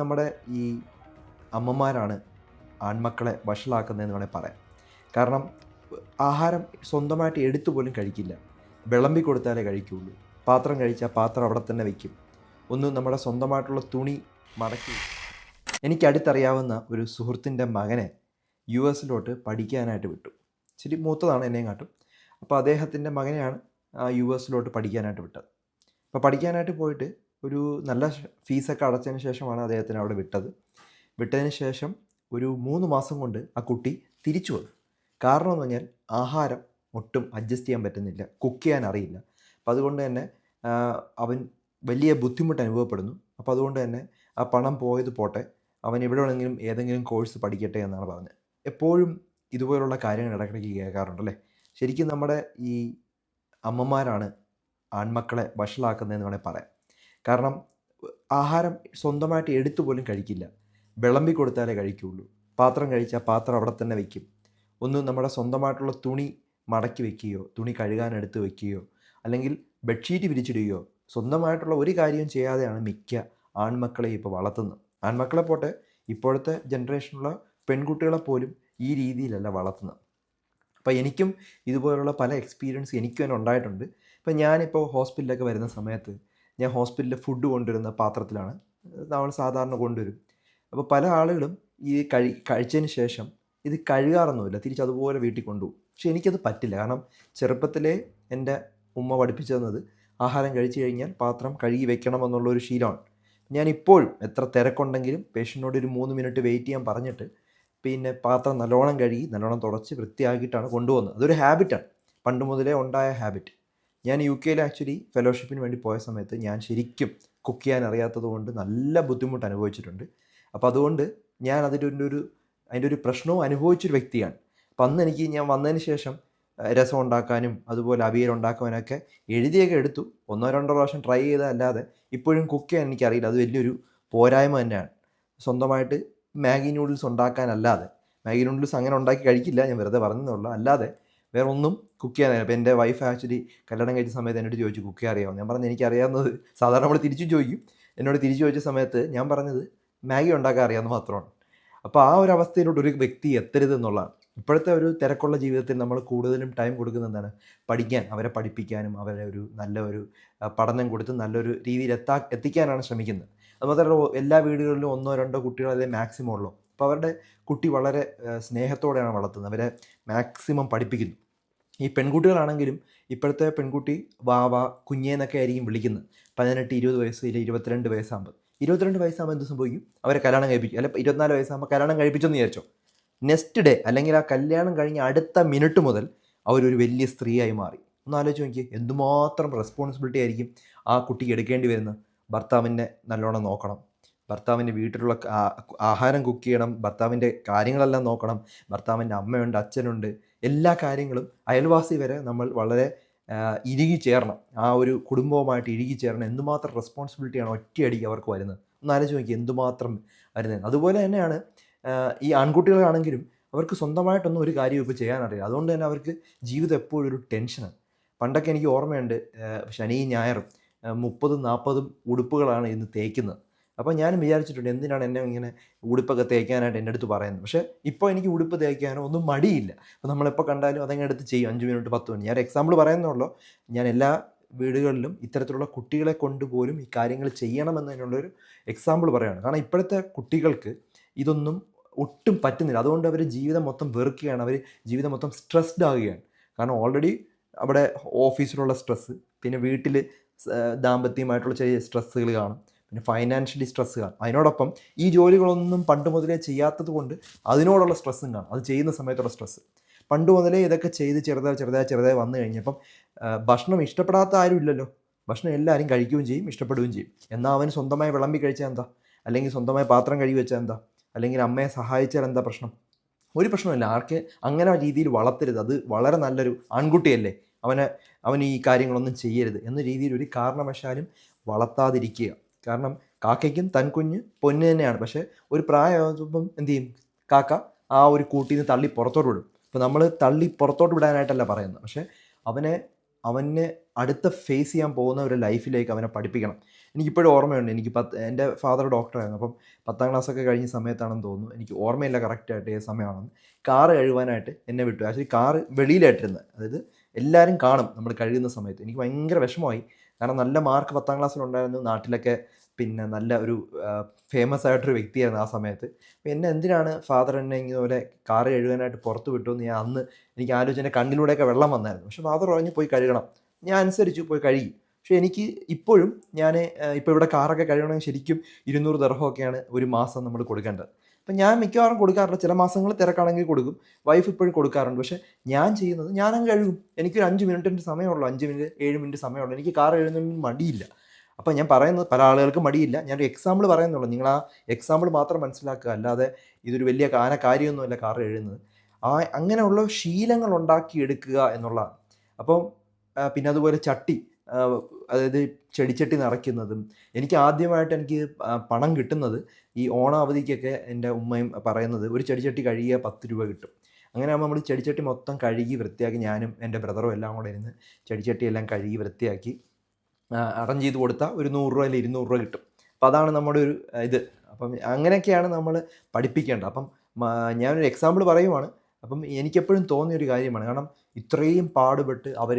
നമ്മുടെ ഈ അമ്മമാരാണ് ആൺമക്കളെ വഷളാക്കുന്നതെന്ന് വേണമെങ്കിൽ പറയാം. കാരണം ആഹാരം സ്വന്തമായിട്ട് എടുത്തു പോലും കഴിക്കില്ല. വിളമ്പി കൊടുത്താലേ കഴിക്കുകയുള്ളൂ പാത്രം കഴിച്ചാൽ പാത്രം അവിടെ തന്നെ വയ്ക്കും ഒന്ന് നമ്മുടെ സ്വന്തമായിട്ടുള്ള തുണി മടക്കി എനിക്ക് അടുത്തറിയാവുന്ന ഒരു സുഹൃത്തിന്റെ മകനെ യു എസിലോട്ട് പഠിക്കാനായിട്ട് വിട്ടു. ശരി മൂത്തതാണ് എന്നെയും കാട്ടും. അപ്പോൾ അദ്ദേഹത്തിന്റെ മകനെയാണ് ആ യു എസിലോട്ട് പഠിക്കാനായിട്ട് വിട്ടത്. അപ്പോൾ പഠിക്കാനായിട്ട് പോയിട്ട് ഒരു നല്ല ഫീസൊക്കെ അടച്ചതിന് ശേഷമാണ് അദ്ദേഹത്തിന് അവിടെ വിട്ടത്. വിട്ടതിന് ശേഷം ഒരു മൂന്ന് മാസം കൊണ്ട് ആ കുട്ടി തിരിച്ചു വന്നു. കാരണം എന്ന് പറഞ്ഞാൽ ആഹാരം ഒട്ടും അഡ്ജസ്റ്റ് ചെയ്യാൻ പറ്റുന്നില്ല. കുക്ക് ചെയ്യാൻ അറിയില്ല. അപ്പോൾ അതുകൊണ്ട് തന്നെ അവൻ വലിയ ബുദ്ധിമുട്ട് അനുഭവപ്പെടുന്നു. അപ്പോൾ അതുകൊണ്ട് തന്നെ ആ പണം പോയത് പോട്ടെ അവൻ എവിടെ വേണമെങ്കിലും ഏതെങ്കിലും കോഴ്സ് പഠിക്കട്ടെ എന്നാണ് പറഞ്ഞത്. എപ്പോഴും ഇതുപോലുള്ള കാര്യങ്ങൾ ഇടയ്ക്കിടയ്ക്ക് കേൾക്കാറുണ്ട് അല്ലേ? ശരിക്കും നമ്മുടെ ഈ അമ്മമാരാണ് ആൺമക്കളെ വഷളാക്കുന്നതെന്ന് വേണമെങ്കിൽ പറയാം. കാരണം ആഹാരം സ്വന്തമായിട്ട് എടുത്തു പോലും കഴിക്കില്ല. വിളമ്പി കൊടുത്താലേ കഴിക്കുകയുള്ളൂ പാത്രം കഴിച്ചാൽ പാത്രം അവിടെ തന്നെ വയ്ക്കും ഒന്ന് നമ്മുടെ സ്വന്തമായിട്ടുള്ള തുണി മടക്കി വെക്കുകയോ തുണി കഴുകാൻ എടുത്ത് വെക്കുകയോ അല്ലെങ്കിൽ ബെഡ്ഷീറ്റ് വിരിച്ചിടുകയോ സ്വന്തമായിട്ടുള്ള ഒരു കാര്യവും ചെയ്യാതെയാണ് മിക്ക ആൺമക്കളെ ഇപ്പോൾ വളർത്തുന്നത്. ആൺമക്കളെ പോട്ടെ ഇപ്പോഴത്തെ ജനറേഷനുള്ള പെൺകുട്ടികളെ പോലും ഈ രീതിയിലല്ല വളർത്തുന്നത്. അപ്പോൾ എനിക്കും ഇതുപോലുള്ള പല എക്സ്പീരിയൻസ് എനിക്കും തന്നെ ഉണ്ടായിട്ടുണ്ട്. ഇപ്പം ഞാനിപ്പോൾ ഹോസ്പിറ്റലിലൊക്കെ വരുന്ന സമയത്ത് ഞാൻ ഹോസ്പിറ്റലിൽ ഫുഡ് കൊണ്ടുവരുന്ന പാത്രത്തിലാണ്. നമ്മൾ സാധാരണ കൊണ്ടുവരും. അപ്പോൾ പല ആളുകളും ഈ കഴി കഴിച്ചതിന് ശേഷം ഇത് കഴുകാറൊന്നുമില്ല. തിരിച്ച് അതുപോലെ വീട്ടിൽ കൊണ്ടുപോകും. പക്ഷെ എനിക്കത് പറ്റില്ല. കാരണം ചെറുപ്പത്തിലേ എന്റെ ഉമ്മ പഠിപ്പിച്ചു തന്നത് ആഹാരം കഴിച്ചു കഴിഞ്ഞാൽ പാത്രം കഴുകി വെക്കണം എന്നുള്ള ഒരു ശീലമാണ്. ഞാൻ ഇപ്പോഴും എത്ര തിരക്കുണ്ടെങ്കിലും പേഷ്യന്റിനോട് ഒരു മൂന്ന് മിനിറ്റ് വെയിറ്റ് ചെയ്യാൻ പറഞ്ഞിട്ട് പിന്നെ പാത്രം നല്ലോണം കഴുകി നല്ലോണം തുടച്ച് വൃത്തിയാക്കിയിട്ടാണ് കൊണ്ടുപോകുന്നത്. അതൊരു ഹാബിറ്റാണ് പണ്ട് മുതലേ ഉണ്ടായ ഹാബിറ്റ് ഞാൻ യു കെയിൽ ആക്ച്വലി ഫെലോഷിപ്പിന് വേണ്ടി പോയ സമയത്ത് ഞാൻ ശരിക്കും കുക്ക് ചെയ്യാൻ അറിയാത്തത് കൊണ്ട് നല്ല ബുദ്ധിമുട്ട് അനുഭവിച്ചിട്ടുണ്ട്. അപ്പോൾ അതുകൊണ്ട് ഞാൻ അതിന്റെ ഒരു അതിന്റെ ഒരു പ്രശ്നവും അനുഭവിച്ചൊരു വ്യക്തിയാണ്. അപ്പം അന്ന് എനിക്ക് ഞാൻ വന്നതിന് ശേഷം രസം ഉണ്ടാക്കാനും അതുപോലെ അവിയൽ ഉണ്ടാക്കാനൊക്കെ എഴുതിയൊക്കെ എടുത്തു. ഒന്നോ രണ്ടോ പ്രാവശ്യം ട്രൈ ചെയ്തതല്ലാതെ ഇപ്പോഴും കുക്ക് ചെയ്യാൻ എനിക്കറിയില്ല. അത് വലിയൊരു പോരായ്മ തന്നെയാണ്. സ്വന്തമായിട്ട് മാഗി നൂഡിൽസ് ഉണ്ടാക്കാനല്ലാതെ മാഗി നൂഡിൽസ് അങ്ങനെ ഉണ്ടാക്കി കഴിക്കില്ല ഞാൻ വെറുതെ പറഞ്ഞതേ അല്ലാതെ വേറെ ഒന്നും കുക്ക് ചെയ്യാൻ അപ്പോൾ എന്റെ വൈഫ് ആക്ച്വലി കല്യാണം കഴിച്ച സമയത്ത് എന്നോട് ചോദിച്ചു കുക്ക് അറിയാമോ ഞാൻ പറഞ്ഞു എനിക്ക് അറിയാവുന്നത് സാധാരണ നമ്മൾ തിരിച്ചു ചോദിക്കും. എന്നോട് തിരിച്ചു ചോദിച്ച സമയത്ത് ഞാൻ പറഞ്ഞത് മാഗി ഉണ്ടാക്കാൻ അറിയാമെന്ന് മാത്രമാണ്. അപ്പോൾ ആ ഒരു അവസ്ഥയിലോട്ട് ഒരു വ്യക്തി എത്തരുത് എന്നുള്ളതാണ്. ഇപ്പോഴത്തെ ഒരു തിരക്കുള്ള ജീവിതത്തിൽ നമ്മൾ കൂടുതലും ടൈം കൊടുക്കുന്ന എന്താണ്? പഠിക്കാൻ അവരെ പഠിപ്പിക്കാനും അവരെ ഒരു നല്ല ഒരു പഠനം കൊടുത്ത് നല്ലൊരു രീതിയിൽ എത്താ എത്തിക്കാനാണ് ശ്രമിക്കുന്നത്. അതുമാത്രമല്ല എല്ലാ വീടുകളിലും ഒന്നോ രണ്ടോ കുട്ടികളെ മാക്സിമം ഉള്ളൂ. അപ്പോൾ അവരുടെ കുട്ടി വളരെ സ്നേഹത്തോടെയാണ് വളർത്തുന്നത്. അവരെ മാക്സിമം പഠിപ്പിക്കുന്നു. ഈ പെൺകുട്ടികളാണെങ്കിലും ഇപ്പോഴത്തെ പെൺകുട്ടി വാവ കുഞ്ഞേന്നൊക്കെ ആയിരിക്കും വിളിക്കുന്നത്. പതിനെട്ട് ഇരുപത് വയസ്സ് ഇല്ല ഇരുപത്തിരണ്ട് വയസ്സാകുമ്പോൾ. ഇരുപത്തിരണ്ട് വയസ്സാകുമ്പോൾ എന്ത് സംഭവിക്കും? അവരെ കല്യാണം കഴിപ്പിക്കും. അല്ല ഇരുപത്തിനാല് വയസ്സാകുമ്പോൾ കല്യാണം കഴിപ്പിച്ചെന്ന് വിചാരിച്ചോ? നെക്സ്റ്റ് ഡേ അല്ലെങ്കിൽ ആ കല്യാണം കഴിഞ്ഞ അടുത്ത മിനിറ്റ് മുതൽ അവരൊരു വലിയ സ്ത്രീയായി മാറി. ഒന്ന് ആലോചിച്ച് നോക്കിയേ എന്തുമാത്രം റെസ്പോൺസിബിലിറ്റി ആയിരിക്കും ആ കുട്ടിക്ക് എടുക്കേണ്ടി വരുന്നത്? ഭർത്താവിനെ നല്ലോണം നോക്കണം. ഭർത്താവിന്റെ വീട്ടിലുള്ള ആഹാരം കുക്ക് ചെയ്യണം ഭർത്താവിന്റെ കാര്യങ്ങളെല്ലാം നോക്കണം ഭർത്താവിന്റെ അമ്മയുണ്ട് അച്ഛനുണ്ട് എല്ലാ കാര്യങ്ങളും അയൽവാസി വരെ നമ്മൾ വളരെ ഇരുകി ചേരണം. ആ ഒരു കുടുംബവുമായിട്ട് ഇഴുകി ചേരണം. എന്തുമാത്രം റെസ്പോൺസിബിലിറ്റിയാണ് ഒറ്റയടിക്ക് അവർക്ക് വരുന്നത്? ഒന്ന് ആലോചിച്ച് നോക്കി എന്തുമാത്രം വരുന്നത്? അതുപോലെ തന്നെയാണ് ഈ ആൺകുട്ടികളാണെങ്കിലും അവർക്ക് സ്വന്തമായിട്ടൊന്നും ഒരു കാര്യം ഇപ്പോൾ ചെയ്യാനറിയില്ല അതുകൊണ്ട് തന്നെ അവർക്ക് ജീവിതം എപ്പോഴും ഒരു ടെൻഷനാണ് പണ്ടൊക്കെ എനിക്ക് ഓർമ്മയുണ്ട് ശനിയും ഞായറും മുപ്പതും നാൽപ്പതും ഉടുപ്പുകളാണ് ഇന്ന് തേക്കുന്നത്. അപ്പോൾ ഞാൻ വിചാരിച്ചിട്ടുണ്ട് എന്തിനാണ് എന്നെ ഇങ്ങനെ ഉടുപ്പൊക്കെ തേക്കാനായിട്ട് എന്റെ അടുത്ത് പറയുന്നത്? പക്ഷേ ഇപ്പോൾ എനിക്ക് ഉടുപ്പ് തേക്കാനോ ഒന്നും മടിയില്ല. അപ്പോൾ നമ്മളിപ്പോൾ കണ്ടാലും അതങ്ങ് എടുത്ത് ചെയ്യും. അഞ്ച് മിനിറ്റ് പത്ത് മിനിറ്റ്. ഞാൻ എക്സാമ്പിൾ പറയുന്നുള്ളൂ ഞാൻ എല്ലാ വീടുകളിലും ഇത്തരത്തിലുള്ള കുട്ടികളെ കൊണ്ടുപോലും ഈ കാര്യങ്ങൾ ചെയ്യണമെന്നതിനുള്ളൊരു എക്സാമ്പിൾ പറയുകയാണ്. കാരണം ഇപ്പോഴത്തെ കുട്ടികൾക്ക് ഇതൊന്നും ഒട്ടും പറ്റുന്നില്ല. അതുകൊണ്ട് അവർ ജീവിതം മൊത്തം വെറുക്കുകയാണ്. അവർ ജീവിതം മൊത്തം സ്ട്രെസ്ഡ് ആകുകയാണ്. കാരണം ഓൾറെഡി അവിടെ ഓഫീസിലുള്ള സ്ട്രെസ്സ് പിന്നെ വീട്ടിൽ ദാമ്പത്യമായിട്ടുള്ള ചെറിയ സ്ട്രെസ്സുകൾ കാണും. പിന്നെ ഫൈനാൻഷ്യലി സ്ട്രെസ് കാണും അതിനോടൊപ്പം ഈ ജോലികളൊന്നും പണ്ട് മുതലേ ചെയ്യാത്തത് കൊണ്ട് അതിനോടുള്ള സ്ട്രെസ്സും കാണും. അത് ചെയ്യുന്ന സമയത്തുള്ള സ്ട്രെസ്സ് പണ്ട് മുതലേ ഇതൊക്കെ ചെയ്ത് ചെറുതായി ചെറുതായി ചെറുതായി വന്നു കഴിഞ്ഞപ്പം ഭക്ഷണം ഇഷ്ടപ്പെടാത്ത ആരും ഇല്ലല്ലോ. ഭക്ഷണം എല്ലാവരും കഴിക്കുകയും ചെയ്യും ഇഷ്ടപ്പെടുകയും ചെയ്യും. എന്നാൽ അവന് സ്വന്തമായി വിളമ്പി കഴിച്ചാൽ എന്താ? അല്ലെങ്കിൽ സ്വന്തമായി പാത്രം കഴുകി വെച്ചാൽ എന്താ? അല്ലെങ്കിൽ അമ്മയെ സഹായിച്ചാൽ എന്താ പ്രശ്നം? ഒരു പ്രശ്നമില്ല ആർക്ക് അങ്ങനെ രീതിയിൽ വളർത്തരുത്. അത് വളരെ നല്ലൊരു ആൺകുട്ടിയല്ലേ. അവനെ അവൻ ഈ കാര്യങ്ങളൊന്നും ചെയ്യരുത്. എന്ന രീതിയിൽ ഒരു കാരണവശാലും വളർത്താതിരിക്കുക. കാരണം കാക്കയ്ക്കും തൻ കുഞ്ഞ് പൊന്ന് തന്നെയാണ്. പക്ഷേ ഒരു പ്രായമാകുമ്പം എന്ത് ചെയ്യും? കാക്ക ആ ഒരു കൂട്ടിൽ നിന്ന് തള്ളി പുറത്തോട്ട് വിടും. അപ്പോൾ നമ്മൾ തള്ളി പുറത്തോട്ട് വിടാനായിട്ടല്ല പറയുന്നത്. പക്ഷേ അവനെ അവനെ അടുത്ത ഫേസ് ചെയ്യാൻ പോകുന്ന ഒരു ലൈഫിലേക്ക് അവനെ പഠിപ്പിക്കണം. എനിക്കിപ്പോഴും ഓർമ്മയുണ്ട്. എനിക്ക് പത്ത് എന്റെ ഫാദർ ഡോക്ടറായിരുന്നു അപ്പം പത്താം ക്ലാസ്സൊക്കെ കഴിഞ്ഞ സമയത്താണെന്ന് തോന്നുന്നു. എനിക്ക് ഓർമ്മയില്ല കറക്റ്റായിട്ട് ഏത് സമയമാണെന്ന്. കാറ് കഴുകാനായിട്ട് എന്നെ വിട്ടു. ആക്ച്വലി കാറ് വെളിയിലായിട്ടിരുന്നത്. അതായത് എല്ലാവരും കാണും നമ്മൾ കഴുകുന്ന സമയത്ത്. എനിക്ക് ഭയങ്കര വിഷമമായി. കാരണം നല്ല മാർക്ക് പത്താം ക്ലാസ്സിലുണ്ടായിരുന്നു നാട്ടിലൊക്കെ പിന്നെ നല്ല ഒരു ഫേമസ് ആയിട്ടൊരു വ്യക്തിയായിരുന്നു ആ സമയത്ത്. എന്നെ എന്തിനാണ് ഫാദർ എന്നെ ഇങ്ങനെ കാർ കഴുകാനായിട്ട് പുറത്ത് വിട്ടു എന്ന് ഞാൻ അന്ന് എനിക്ക് ആലോചിച്ച് എന്റെ കണ്ണിലൂടെയൊക്കെ വെള്ളം വന്നായിരുന്നു. പക്ഷെ ഫാദർ പറഞ്ഞു പോയി കഴുകണം. ഞാൻ അനുസരിച്ചു പോയി കഴുകി. പക്ഷെ എനിക്ക് ഇപ്പോഴും ഞാൻ ഇപ്പോൾ ഇവിടെ കാറൊക്കെ കഴുകണമെങ്കിൽ ശരിക്കും ഇരുന്നൂറ് ദർഹമൊക്കെയാണ് ഒരു മാസം നമ്മൾ കൊടുക്കേണ്ടത്. അപ്പം ഞാൻ മിക്കവാറും കൊടുക്കാറില്ല ചില മാസങ്ങൾ തിരക്കാണെങ്കിൽ കൊടുക്കും. വൈഫ് ഇപ്പോഴും കൊടുക്കാറുണ്ട്. പക്ഷേ ഞാൻ ചെയ്യുന്നത് ഞാനങ്ങ് കഴുകും. എനിക്കൊരു അഞ്ച് മിനിറ്റിന്റെ സമയമുള്ളൂ. അഞ്ച് മിനിറ്റ് ഏഴ് മിനിറ്റ് സമയമുള്ളൂ. എനിക്ക് കാർ എഴുതുന്നതിന് മടിയില്ല. അപ്പം ഞാൻ പറയുന്നത് പല ആളുകൾക്ക് മടിയില്ല. ഞാനൊരു എക്സാമ്പിൾ പറയുന്നുള്ളൂ. നിങ്ങൾ ആ എക്സാമ്പിൾ മാത്രം മനസ്സിലാക്കുക. അല്ലാതെ ഇതൊരു വലിയ കാന കാര്യമൊന്നുമല്ല കാർ എഴുതുന്നത് ആ അങ്ങനെയുള്ള ശീലങ്ങൾ ഉണ്ടാക്കിയെടുക്കുക എന്നുള്ളതാണ്. അപ്പം പിന്നെ അതുപോലെ ചട്ടി. അതായത് ചെടിച്ചട്ടി നിറയ്ക്കുന്നതും എനിക്ക് ആദ്യമായിട്ട് എനിക്ക് പണം കിട്ടുന്നത് ഈ ഓണ അവധിക്കൊക്കെ എന്റെ ഉമ്മയും പറയുന്നത് ഒരു ചെടിച്ചട്ടി കഴുകിയ പത്ത് രൂപ കിട്ടും. അങ്ങനെ ആകുമ്പോൾ നമ്മൾ ചെടിച്ചട്ടി മൊത്തം കഴുകി വൃത്തിയാക്കി ഞാനും എന്റെ ബ്രദറും എല്ലാം കൂടെ ഇരുന്ന് ചെടിച്ചട്ടി എല്ലാം കഴുകി വൃത്തിയാക്കി അറേഞ്ച് ചെയ്ത് കൊടുത്താൽ ഒരു നൂറ് രൂപ അല്ലെങ്കിൽ ഇരുന്നൂറ് രൂപ കിട്ടും. അപ്പം അതാണ് നമ്മുടെ ഒരു ഇത്. അപ്പം അങ്ങനെയൊക്കെയാണ് നമ്മൾ പഠിപ്പിക്കേണ്ടത്. അപ്പം ഞാനൊരു എക്സാമ്പിൾ പറയുവാണ്. അപ്പം എനിക്കെപ്പോഴും തോന്നിയ ഒരു കാര്യമാണ്. കാരണം ഇത്രയും പാടുപെട്ട് അവർ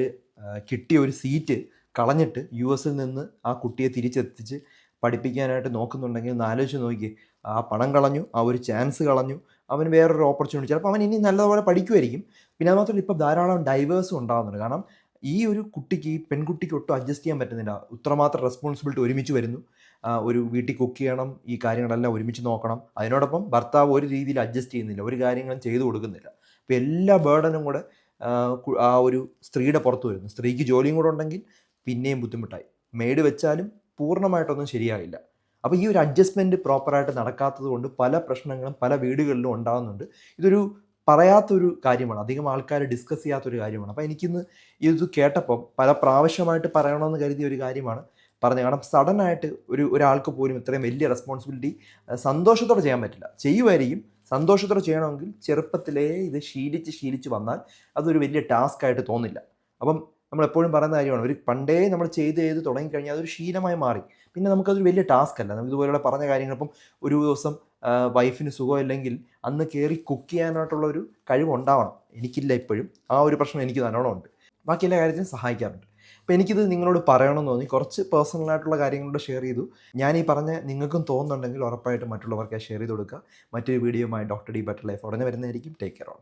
കിട്ടിയ ഒരു സീറ്റ് കളഞ്ഞിട്ട് യു എസിൽ നിന്ന് ആ കുട്ടിയെ തിരിച്ചെത്തിച്ച് പഠിപ്പിക്കാനായിട്ട് നോക്കുന്നുണ്ടെങ്കിൽ ഒന്ന് ആലോചിച്ച് നോക്കി ആ പണം കളഞ്ഞു ആ ഒരു ചാൻസ് കളഞ്ഞു അവന് വേറൊരു ഓപ്പർച്യൂണിറ്റി ചിലപ്പോൾ അവൻ ഇനി നല്ലതുപോലെ പഠിക്കുമായിരിക്കും പിന്നെ അത് ഇപ്പോൾ ധാരാളം ഡൈവേഴ്സും ഉണ്ടാകുന്നുണ്ട്. കാരണം ഈ ഒരു കുട്ടിക്ക് ഈ പെൺകുട്ടിക്ക് ഒട്ടും അഡ്ജസ്റ്റ് ചെയ്യാൻ പറ്റുന്നില്ല. ഉത്രമാത്രം റെസ്പോൺസിബിലിറ്റി ഒരുമിച്ച് വരുന്നു. ഒരു വീട്ടിൽ കുക്ക് ചെയ്യണം ഈ കാര്യങ്ങളെല്ലാം ഒരുമിച്ച് നോക്കണം. അതിനോടൊപ്പം ഭർത്താവ് ഒരു രീതിയിൽ അഡ്ജസ്റ്റ് ചെയ്യുന്നില്ല. ഒരു കാര്യങ്ങളും ചെയ്തു കൊടുക്കുന്നില്ല. അപ്പോൾ എല്ലാ ബേർഡനും കൂടെ ആ ഒരു സ്ത്രീയുടെ പുറത്ത് വരുന്നു. സ്ത്രീക്ക് ജോലിയും കൂടെ ഉണ്ടെങ്കിൽ പിന്നെയും ബുദ്ധിമുട്ടായി. മെയ്ഡ് വെച്ചാലും പൂർണമായിട്ടൊന്നും ശരിയായില്ല. അപ്പോൾ ഈ ഒരു അഡ്ജസ്റ്റ്മെന്റ് പ്രോപ്പറായിട്ട് നടക്കാത്തത് കൊണ്ട് പല പ്രശ്നങ്ങളും പല വീടുകളിലും ഉണ്ടാകുന്നുണ്ട് ഇതൊരു പറയാത്തൊരു കാര്യമാണ്. അധികം ആൾക്കാർ ഡിസ്കസ് ചെയ്യാത്തൊരു കാര്യമാണ്. അപ്പോൾ എനിക്കിന്ന് ഇത് കേട്ടപ്പം പല പ്രാവശ്യമായിട്ട് പറയണമെന്ന് കരുതിയ ഒരു കാര്യമാണ്. പറഞ്ഞത് കാരണം സഡനായിട്ട് ഒരു ഒരാൾക്ക് പോലും ഇത്രയും വലിയ റെസ്പോൺസിബിലിറ്റി സന്തോഷത്തോടെ ചെയ്യാൻ പറ്റില്ല. ചെയ്യുമായിരിക്കും സന്തോഷത്തോടെ ചെയ്യണമെങ്കിൽ ചെറുപ്പത്തിലേ ഇത് ശീലിച്ച് ശീലിച്ച് വന്നാൽ അതൊരു വലിയ ടാസ്ക് ആയിട്ട് തോന്നില്ല. അപ്പം നമ്മൾ എപ്പോഴും പറയുന്ന കാര്യമാണ്. ഒരു പണ്ടേ നമ്മൾ ചെയ്ത് ചെയ്ത് തുടങ്ങിക്കഴിഞ്ഞാൽ അതൊരു ശീലമായി മാറി. പിന്നെ നമുക്കതൊരു വലിയ ടാസ്ക് അല്ല. നമുക്ക് ഇതുപോലെയുള്ള പറഞ്ഞ കാര്യങ്ങൾ ഇപ്പം ഒരു ദിവസം വൈഫിന് സുഖമില്ലെങ്കിൽ അന്ന് കയറി കുക്ക് ചെയ്യാനായിട്ടുള്ള ഒരു കഴിവുണ്ടാവണം. എനിക്കില്ല ഇപ്പോഴും. ആ ഒരു പ്രശ്നം എനിക്ക് നല്ലോണം ഉണ്ട്. ബാക്കി എല്ലാ കാര്യത്തിനും സഹായിക്കാറുണ്ട്. അപ്പോൾ എനിക്കിത് നിങ്ങളോട് പറയണമെന്ന് തോന്നി. കുറച്ച് പേഴ്സണലായിട്ടുള്ള കാര്യങ്ങളോട് ഷെയർ ചെയ്തു. ഞാൻ ഈ പറഞ്ഞ നിങ്ങൾക്കും തോന്നുന്നുണ്ടെങ്കിൽ ഉറപ്പായിട്ട് മറ്റുള്ളവർക്ക് ഷെയർ ചെയ്ത് കൊടുക്കുക. മറ്റൊരു വീഡിയോയുമായി ഡോക്ടർ ഡി ബെറ്റർ ലൈഫ് ഉടനെ വരുന്നതായിരിക്കും. Take care on